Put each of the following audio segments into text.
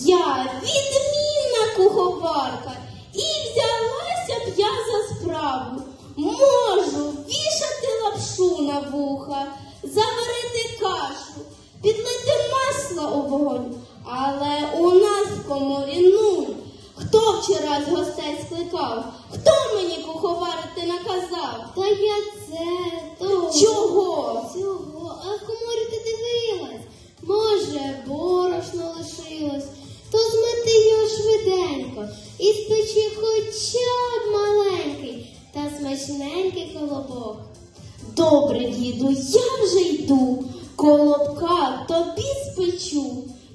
Я відмінна куховарка, і взялася б я за справу. Можу вішати лапшу на вуха, заварити кашу, підлити масло у вогонь. Але у нас в коморі нуль. Хто вчора з гостей скликав? Хто мені куховарити наказав? Та я смачненький колобок. Добре, діду, я вже йду. Колобка тобі спечу.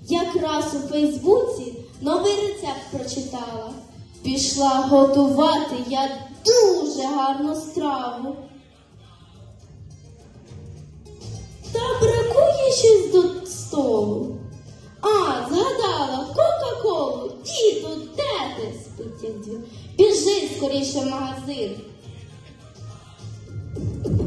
Якраз у Фейсбуці новий рецепт прочитала. Пішла готувати я дуже гарну страву. Та бракує щось до столу. А, згадала, Кока-Колу, діду, де ти? спить як. Біжи скоріше в магазин. Thank you.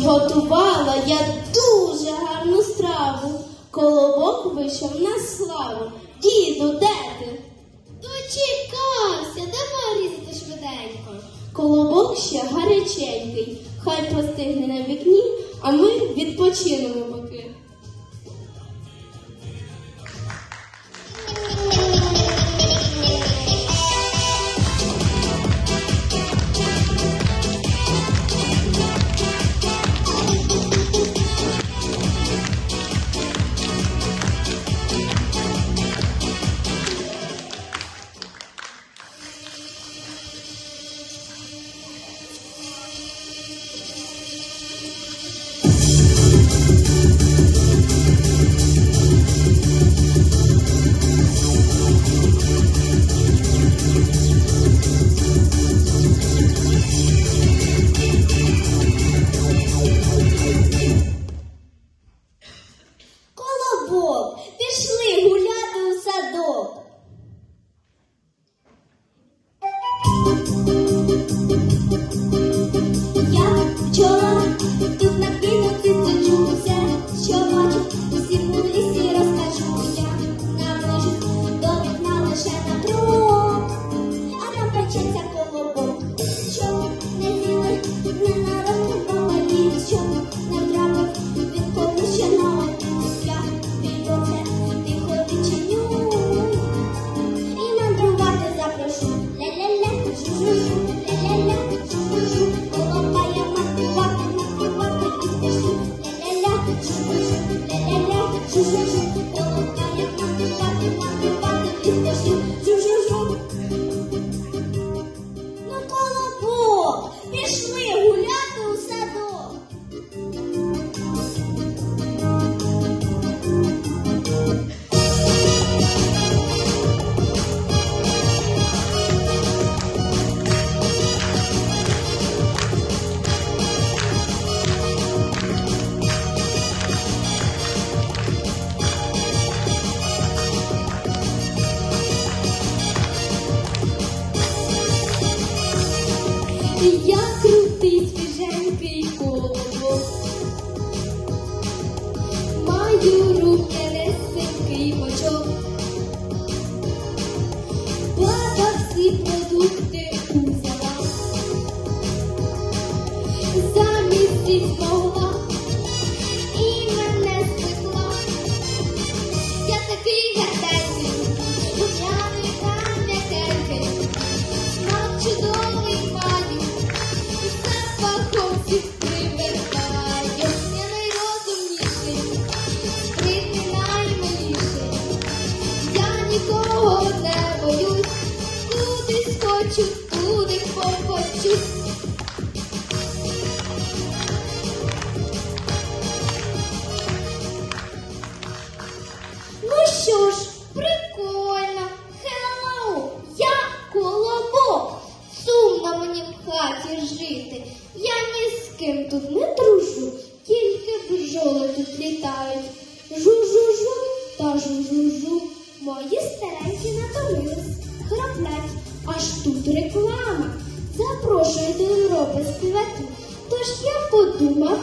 Зготувала я дуже гарну страву. Колобок вийшов на славу. Діду, де ти? Дочекався, давай різати швиденько. Колобок ще гаряченький. Хай постигне на вікні, а ми відпочинемо Я крутий тут літають. Жу-жу-жу та жу-жу-жу. Мої старенькі натомились, храплять. Аж тут реклама. Запрошую до Європи співати. Тож я подумав,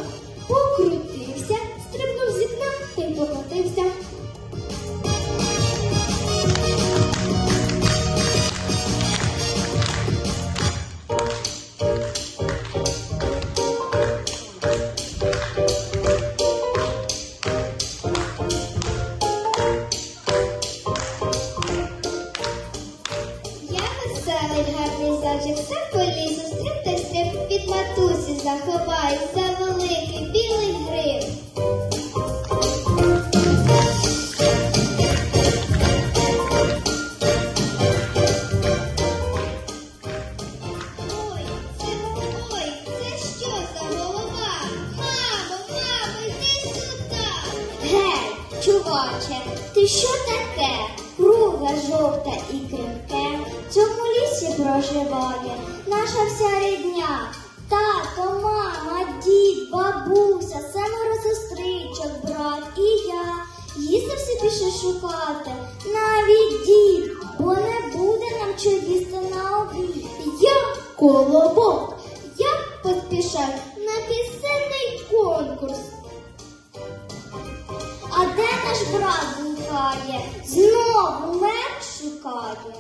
покрутився, стрибнув з вікна та й покотився. Зайчик, все по лісу, стриб та стриб від матусі заховаюсь за великий рідня. Тато, мама, дід, бабуся, семеро сестричок, брат і я. Їсти всі пішли шукати, навіть дід, бо не буде нам що їсти на обід. Я колобок, я поспішаю на пісенний конкурс. А де наш брат блукає? Знову мед шукає.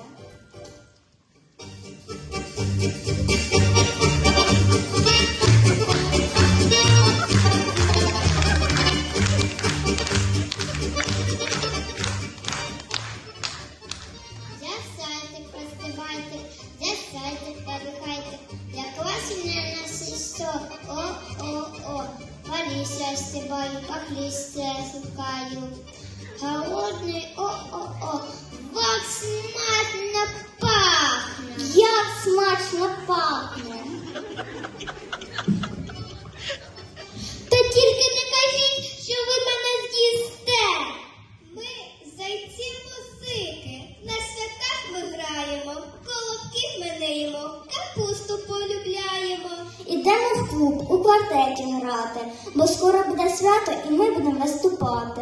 Клуб у квартеті грати, бо скоро буде свято і ми будемо виступати.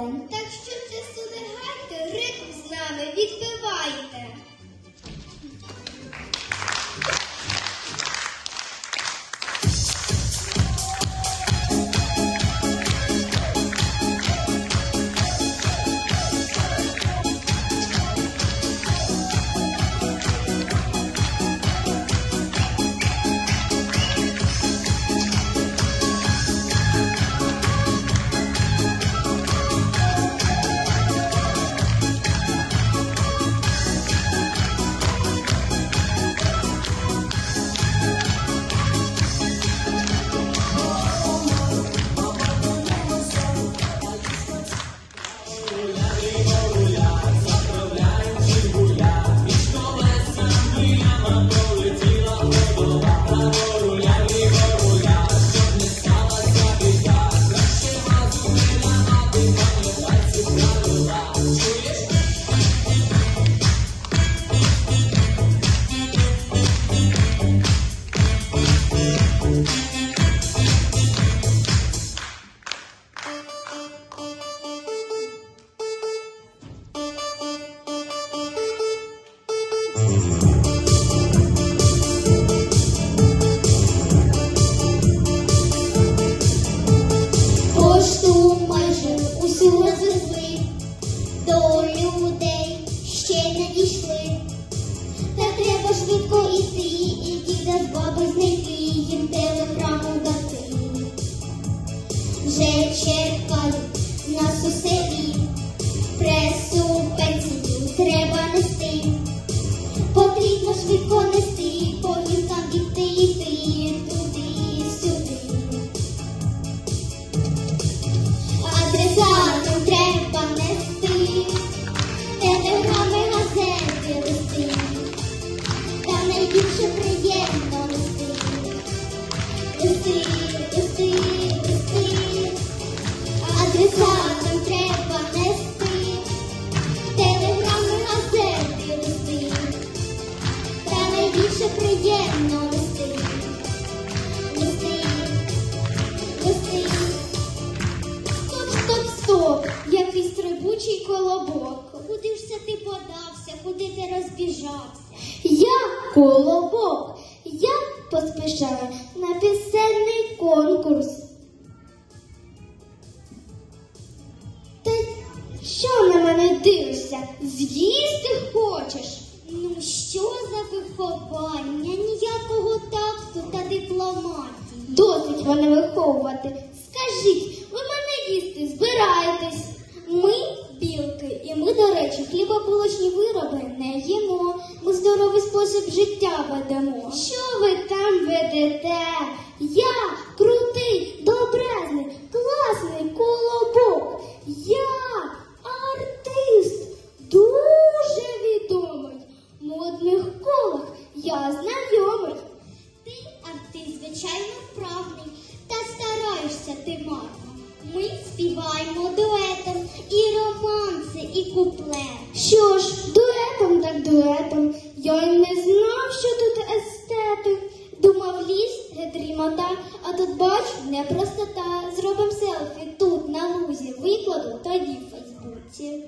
Швидко іти, і діда з баби знайти, їм дивишся? З'їсти хочеш? Ну що за виховання? Ніякого такту та дипломатії. Досить мене виховувати. Знайомий. Ти артист, звичайно, вправний, та стараєшся ти марно. Ми співаємо дуетом і романси, і куплет. Що ж, дуетом так дуетом. Я й не знав, що тут естети. Думав ліс, гетрімота, а тут бач, не простота. Зробим селфі тут, на лузі, викладу тоді в Фейсбуці.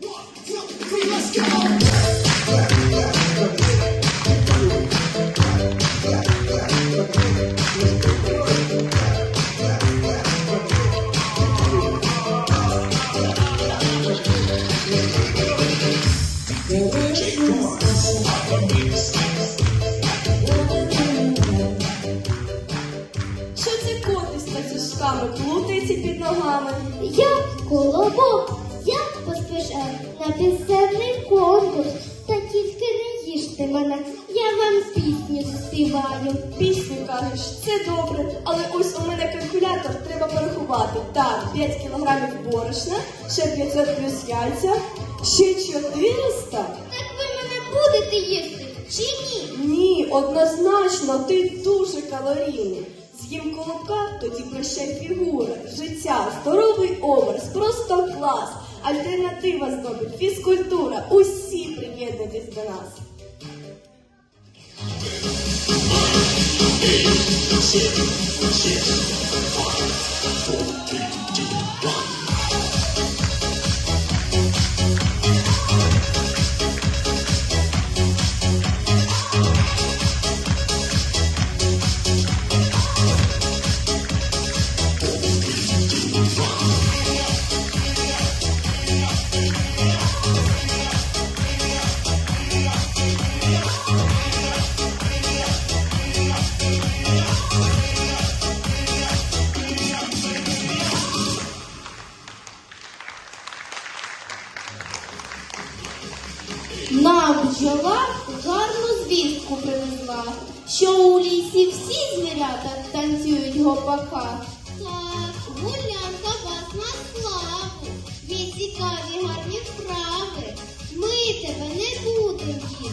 Так, 5 кілограмів борошна, ще 500 плюс яйця, ще 400. Так ви мене будете їсти чи ні? Ні, однозначно, ти дуже калорійний. З'їм колобка, тоді прощай фігура, життя, здоровий образ, просто клас. Альтернатива здобить, фізкультура. Усі приєднуйтесь до нас. Нам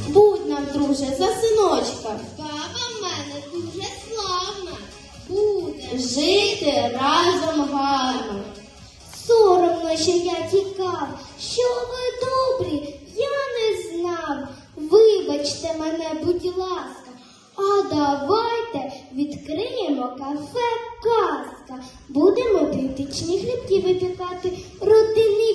Будь нам, друже, за синочка, Баба в мене дуже славна. Буде. жити разом гарно. Соромно, що я тікав. Що ви добрі, я не знав. Вибачте мене, будь ласка. А давайте відкриємо кафе казка. Будемо дитячні хлібки випікати, родинні